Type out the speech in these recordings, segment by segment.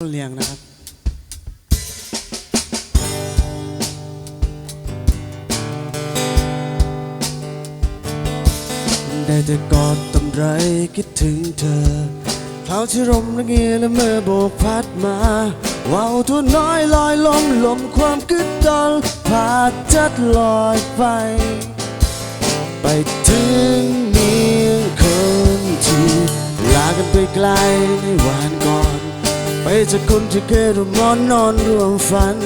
เลียงนะครับได้แต่กอดตำไรคิดถึงเธอคราวที่ลมระเงียและเมื่อโบกพัดมาว่าวตัวน้อยลอยลมลมความกึดดอนพาจัดลอยไป ไปถึงเมียงคนที่ลากันไปไกลในวันก่อน จากคนที่เคยร่วมนอนนอนร่วมฝัน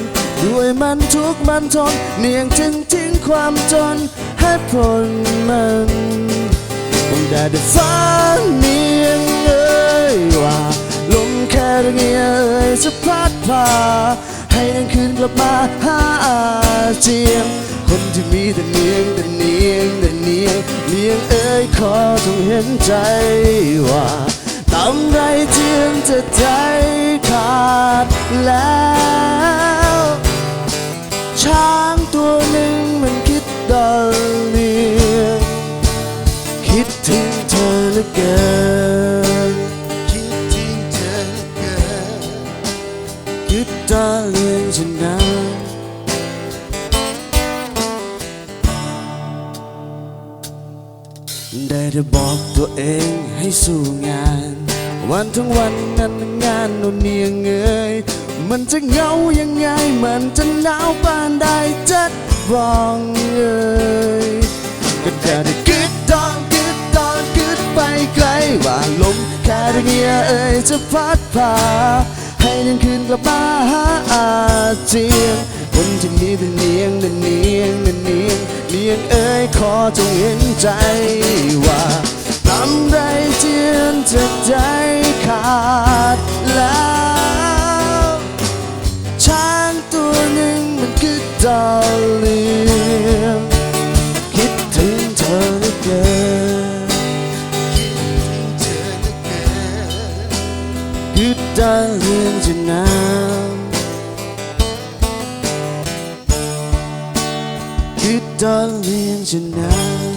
ด้วยมันทุกมันทนเนียงจึงทิ้งความจนให้พ้นมันต้องได้แต่ฝันเนียงเอ้ยว่าลมแค่ระเงียเอ้ยจะพัดพาให้นั่งคืนกลับมาหาอาเจียงคนที่มีแต่เนียงแต่เนียงแต่เนียงเนียงเอ้ยขอจงเห็นใจว่าำไรเจียงจะใจขาดแล้ว ช้างตัวหนึ่งมันคิดดอลเลียงคิดถึงเธอเหลือเกิน คิดถึงเธอเหลือเกิน คิดดอลเลียงฉันนะได้แต่บอกตัวเองให้สู้งาน วันทั้งวันนั้นงานโนนเนียงเอ้ยมันจะเหงายังไง มันจะหนาวปานใดจัดวองเอ้ยก็ได้กึดดอนกึดดอนกึดไปไกลว่าลมแค่ระเงียเอ้ยจะพัดพาให้นั่งคืนกลับมาหาอาเจียงคนที่มีแต่เนียงแต่เนียงแต่เนียงเนียงเอ้ยขอจงเห็นใจว่าทำ คิดถึงเธอเหลือเกินคิดถึงเธอเหลือเกินคือดางเลียงจะน้ำคือดางเลียงจะน้ำ